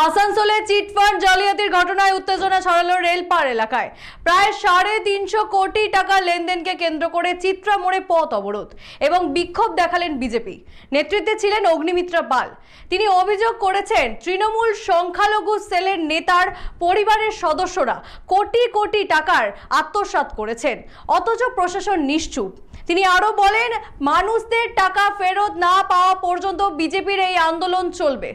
আসানসোলে চিটফান্ড জালিয়াতির ঘটনায় উত্তেজনা ছড়ালো রেলপার এলাকায়। প্রায় সাড়ে তিনশো কোটি টাকা লেনদেনকে কেন্দ্র করে চিত্রা মোড়ে পথ অবরোধ এবং বিক্ষোভ দেখালেন বিজেপি। নেতৃত্বে ছিলেন অগ্নিমিত্রা পাল। তিনি অভিযোগ করেছেন, তৃণমূল সংখ্যালঘু সেলের নেতার পরিবারের সদস্যরা কোটি কোটি টাকার আত্মসাৎ করেছেন, অথচ প্রশাসন নিশ্চুপ। তিনি আরও বলেন, মানুষদের টাকা ফেরত না পাওয়া পর্যন্ত বিজেপির এই আন্দোলন চলবে।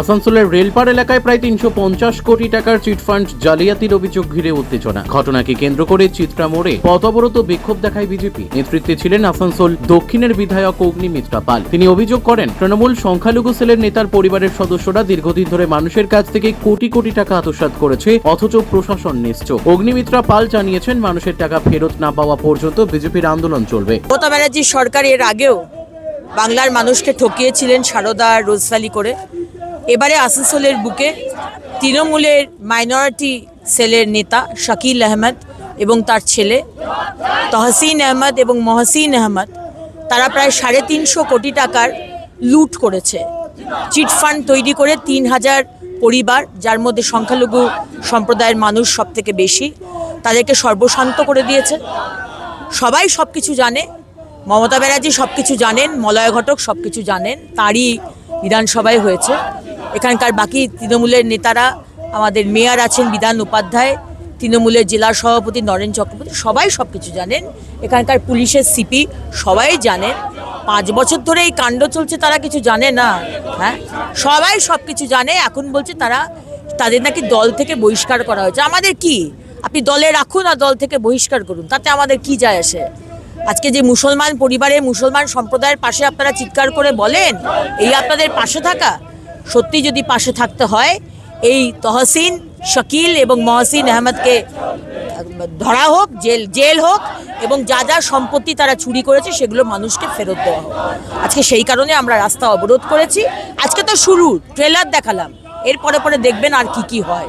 আসানসোলের রেলপার এলাকায় প্রায় তিনশো পঞ্চাশ কোটি টাকার চিটফান্ড জালিয়াতির অভিযোগ ঘিরে উত্তেজনা। ঘটনাকে কেন্দ্র করে চিত্রা মোড়ে পথ অবরোধ বিক্ষোভ দেখায় বিজেপি। নেতৃত্বে ছিলেন আসানসোল দক্ষিণের বিধায়ক অগ্নিমিত্রা পাল। তিনি অভিযোগ করেন, তৃণমূল সংখ্যালঘু সেলের নেতার পরিবারের সদস্যরা দীর্ঘদিন ধরে মানুষের কাছ থেকে কোটি কোটি টাকা আত্মসাৎ করেছে, অথচ প্রশাসন নিশ্চুপ অগ্নিমিত্রা পাল জানিয়েছেন, মানুষের টাকা ফেরত না পাওয়া পর্যন্ত বিজেপির আন্দোলন চলবে। মমতা ব্যানার্জির সরকার এর আগেও বাংলার মানুষকে ঠকিয়েছিলেন সারদা রোজভ্যালি করে। এবারে আসানসোলের বুকে তৃণমূলের মাইনরিটি সেলের নেতা শাকিল আহমেদ এবং তার ছেলে তহসিন আহমদ এবং মহসিন আহমদ, তারা প্রায় সাড়ে তিনশো কোটি টাকার লুট করেছে। চিটফান্ড তৈরি করে তিন হাজার পরিবার, যার মধ্যে সংখ্যালঘু সম্প্রদায়ের মানুষ সব থেকে বেশি, তাদেরকে সর্বশান্ত করে দিয়েছে। সবাই সব কিছু জানে, মমতা ব্যানার্জি সব কিছু জানেন, মলয় ঘটক সব কিছু জানেন, তারই বিধানসভায় হয়েছে। এখানকার বাকি তৃণমূলের নেতারা, আমাদের মেয়র আছেন বিধান উপাধ্যায়, তৃণমূলের জেলা সভাপতি নরেন চক্রবর্তী, সবাই সব কিছু জানেন। এখানকার পুলিশের সিপি সবাই জানেন। পাঁচ বছর ধরে এই কাণ্ড চলছে, তারা কিছু জানে না হ্যাঁ? সবাই সব কিছু জানে, এখন বলছে তারা, তাদের নাকি দল থেকে বহিষ্কার করা হয়েছে। আমাদের কি? আপনি দলে রাখুন আর দল থেকে বহিষ্কার করুন, তাতে আমাদের কি যায় আসে? আজকে যে মুসলমান পরিবারে, মুসলমান সম্প্রদায়ের পাশে আপনারা চিৎকার করে বলেন, এই আপনাদের পাশে থাকা? সত্যি যদি পাশে থাকতে হয়, এই তহসিন শকিল এবং মহসিন আহমদকে ধরা হোক, জেল জেল হোক, এবং যা যা সম্পত্তি তারা চুরি করেছে সেগুলো মানুষকে ফেরত দেওয়া হোক। আজকে সেই কারণে আমরা রাস্তা অবরোধ করেছি। আজকে তো শুরু ট্রেলার দেখালাম। এর পরে পরে দেখবেন আর কি কি হয়।